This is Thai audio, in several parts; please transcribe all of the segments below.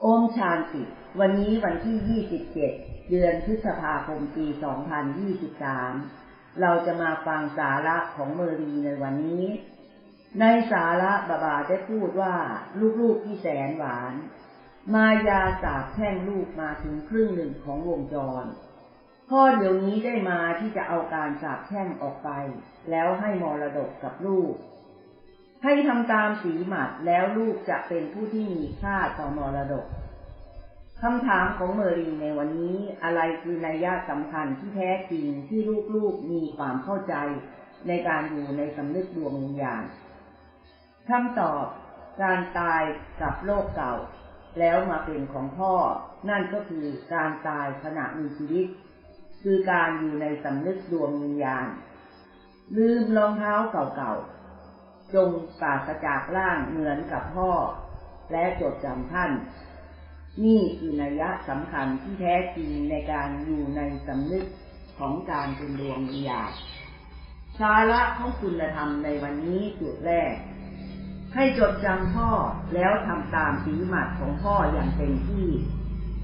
โอมชานติวันนี้วันที่ 27 เดือนพฤษภาคม ปี 2023 เราจะมาฟังสาระของเมอรีในวันนี้ ในสาระบาบาได้พูดว่า ลูกๆที่แสนหวาน มายาสาบแช่งลูกมาถึงครึ่งหนึ่งของวงจร พ่อเดี๋ยวนี้ได้มาที่จะเอาการสาบแช่งออกไป แล้วให้มรดกกับลูก ให้ทำตามสีหมัดแล้วลูกจะเป็นผู้ที่มีค่าต่อมรดกคำถามของเมอรีในวันนี้อะไรคือนัยยะสำคัญที่แท้จริงที่ลูกๆมีความเข้าใจในการอยู่ในสำนึกดวงวิญญาณคำตอบการตายกับโลกเก่า แล้วมาเป็นของพ่อ นั่นก็คือการตายขณะมีชีวิต คือการอยู่ในสำนึกดวงวิญญาณ ลืมรองเท้าเก่าๆ จงปราศจากร่างเหมือนกับพ่อ และจดจำท่าน นี่คือนัยะสำคัญที่แท้จริงในการอยู่ในสำนึกของการเป็นดวงวิญญาณสาระของคุณธรรมในวันนี้จุดแรก ให้จดจำพ่อแล้วทำตามสีหมัดของพ่ออย่างเต็มที่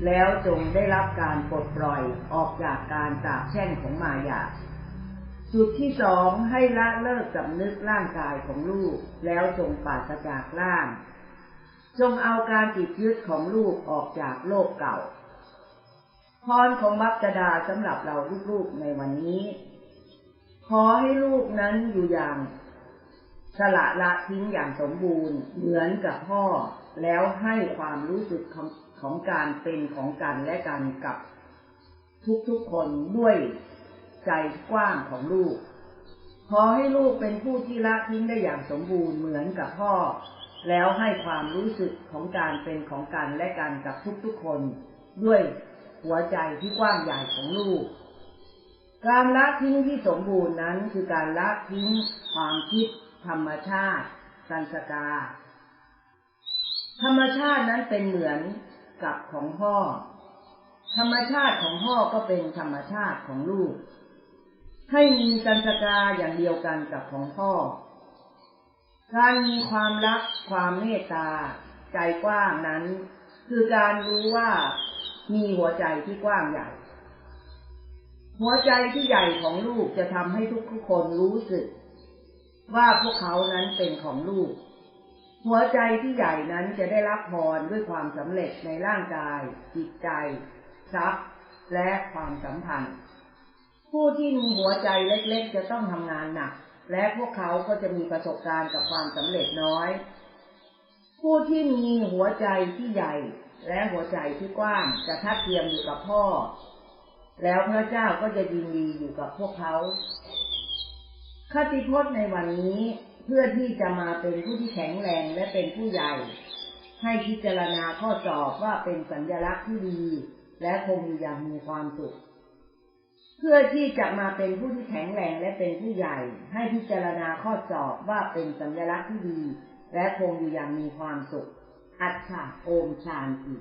แล้วจงได้รับการปลดปล่อยออกจากการสาบแช่งของมายา จุดที่สองให้ละเลิกสำนึกร่างกายของลูก แล้วจงปราศจากร่าง จงเอาการติดยึดของลูกออกจากโลกเก่า พรของมักจดาสำหรับเราลูกๆในวันนี้ ขอให้ลูกนั้นอยู่อย่าง สละละทิ้งอย่างสมบูรณ์ เหมือนกับพ่อ แล้วให้ความรู้สึกของของการเป็นของกันและกันกับทุกๆคนด้วย ใจกว้างของลูก ขอให้ลูกเป็นผู้ที่ละทิ้งได้อย่างสมบูรณ์เหมือนกับพ่อ แล้วให้ความรู้สึกของการเป็นของกันและกันกับทุกๆคน ด้วยหัวใจที่กว้างใหญ่ของลูก การละทิ้งที่สมบูรณ์นั้นคือการละทิ้งความคิด ธรรมชาติ สันสกา ธรรมชาตินั้นเป็นเหมือนกับของพ่อธรรมชาติของพ่อก็เป็นธรรมชาติของลูก ให้มีสันสกาอย่างเดียวกันกับของพ่อ การมีความรักความเมตตา ใจกว้างนั้น คือการรู้ว่ามีหัวใจที่กว้างใหญ่ หัวใจที่ใหญ่ของลูกจะทำให้ทุกคนรู้สึก ว่าพวกเขานั้นเป็นของลูก หัวใจที่ใหญ่นั้นจะได้รับพรด้วยความสำเร็จในร่างกาย จิตใจ ทรัพย์ และความสัมพันธ์ ผู้ที่มีหัวใจเล็กๆ จะต้องทำงานหนัก และพวกเขาก็จะมีประสบการณ์กับความสำเร็จน้อย ผู้ที่มีหัวใจที่ใหญ่ และหัวใจที่กว้างจะทัดเทียมอยู่กับพ่อ แล้วพระเจ้าก็จะยินดีอยู่กับพวกเขาคติพจน์ในวันนี้เพื่อที่จะมาเป็นผู้ที่แข็งแรงและเป็นผู้ใหญ่ ให้พิจารณาข้อสอบว่าเป็นสัญลักษณ์ที่ดี และคงอยู่อย่างมีความสุข เพื่อที่จะมาเป็นผู้ที่แข็งแรงและเป็นผู้ใหญ่ ให้พิจารณาข้อสอบว่าเป็นสัญลักษณ์ที่ดี และคงอยู่อย่างมีความสุข อัจฉาโอมชานอีก